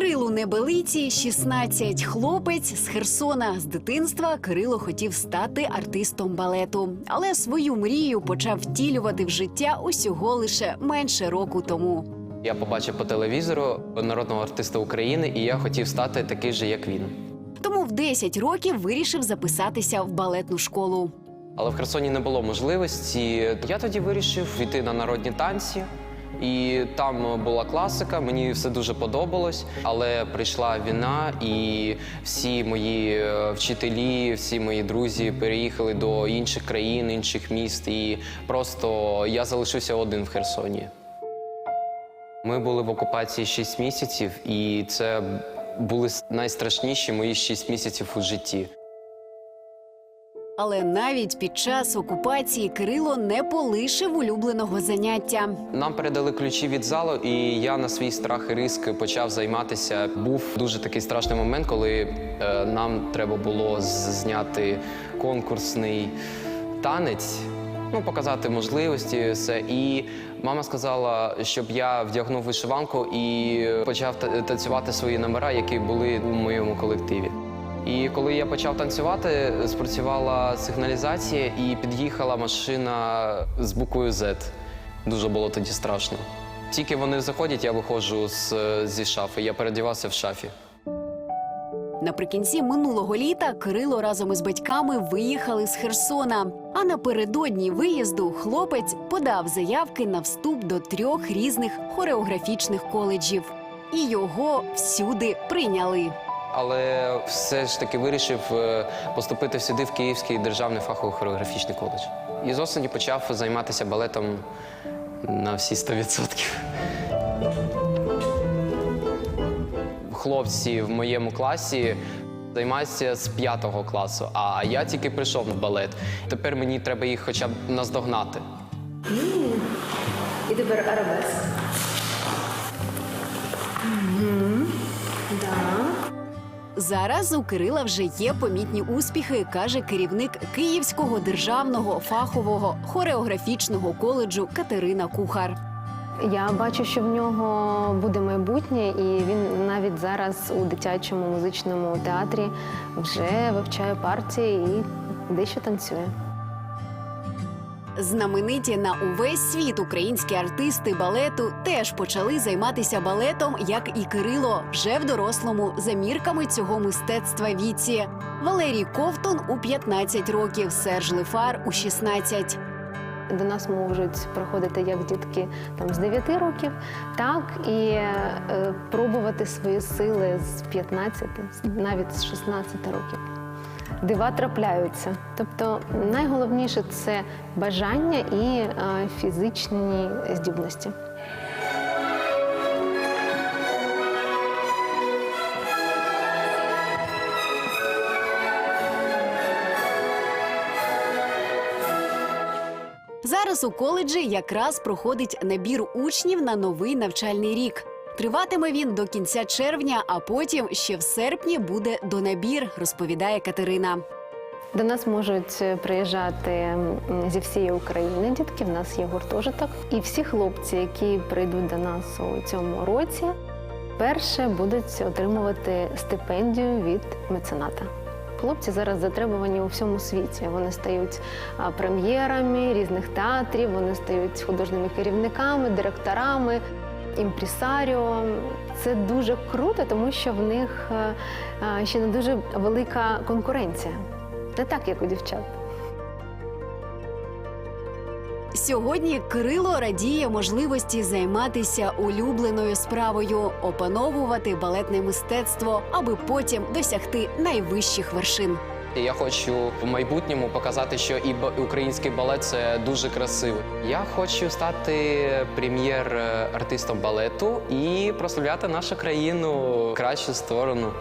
Кирилу Небелиці 16. Хлопець з Херсона. З дитинства Кирило хотів стати артистом балету, але свою мрію почав втілювати в життя усього лише менше року тому. Я побачив по телевізору народного артиста України, і я хотів стати такий же, як він. Тому в 10 років вирішив записатися в балетну школу. Але в Херсоні не було можливості. Я тоді вирішив йти на народні танці. І там була класика, мені все дуже подобалось. Але прийшла війна, і всі мої е, вчителі, всі мої друзі переїхали до інших країн, інших міст. І просто я залишився один в Херсоні. Ми були в окупації 6 місяців, і це були найстрашніші мої 6 місяців у житті. Але навіть під час окупації Кирило не полишив улюбленого заняття. Нам передали ключі від залу, і я на свій страх і риск почав займатися. Був дуже такий страшний момент, коли е, нам треба було зняти конкурсний танець. Ну, показати можливості, все. І мама сказала, щоб я вдягнув вишиванку і почав танцювати свої номера, які були у моєму колективі. І коли я почав танцювати, спрацювала сигналізація і під'їхала машина з буквою Z. Дуже було тоді страшно. Тільки вони заходять, я виходжу з, зі шафи. Я передівався в шафі. Наприкінці минулого літа Кирило разом із батьками виїхали з Херсона. А напередодні виїзду хлопець подав заявки на вступ до трьох різних хореографічних коледжів. І його всюди прийняли. Але все ж таки вирішив е, поступити сюди, в Київський державний фаховий хореографічний коледж. І з осені почав займатися балетом на всі 100%. Хлопці в моєму класі займаються з п'ятого класу, а я тільки прийшов на балет. Тепер мені треба їх хоча б наздогнати. І тепер арабеск. Да. Зараз у Кирила вже є помітні успіхи, каже керівник Київського державного фахового хореографічного коледжу Катерина Кухар. Я бачу, що в нього буде майбутнє, і він навіть зараз у дитячому музичному театрі вже вивчає партії і дещо танцює. Знамениті на увесь світ українські артисти балету теж почали займатися балетом, як і Кирило, вже в дорослому за мірками цього мистецтва віці. Валерій Ковтун у 15 років, Серж Лефар у 16. До нас можуть приходити як дітки там з 9 років, так і е, пробувати свої сили з 15, навіть з 16 років. Дива трапляються. Тобто найголовніше це бажання і е, фізичні здібності. Зараз у коледжі якраз проходить набір учнів на новий навчальний рік. Триватиме він до кінця червня, а потім ще в серпні буде донабір, розповідає Катерина. До нас можуть приїжджати зі всієї України дітки. В нас є гуртожиток. І всі хлопці, які прийдуть до нас у цьому році, перше будуть отримувати стипендію від мецената. Хлопці зараз затребувані у всьому світі. Вони стають прем'єрами різних театрів, вони стають художніми керівниками, директорами, імпресаріо. Це дуже круто, тому що в них е, е, ще не дуже велика конкуренція. Не так, як у дівчат. Сьогодні Кирило радіє можливості займатися улюбленою справою, опановувати балетне мистецтво, аби потім досягти найвищих вершин. І я хочу в майбутньому показати, що і український балет це дуже красиво. Я хочу стати прем'єр-артистом балету і прославляти нашу країну в кращу сторону.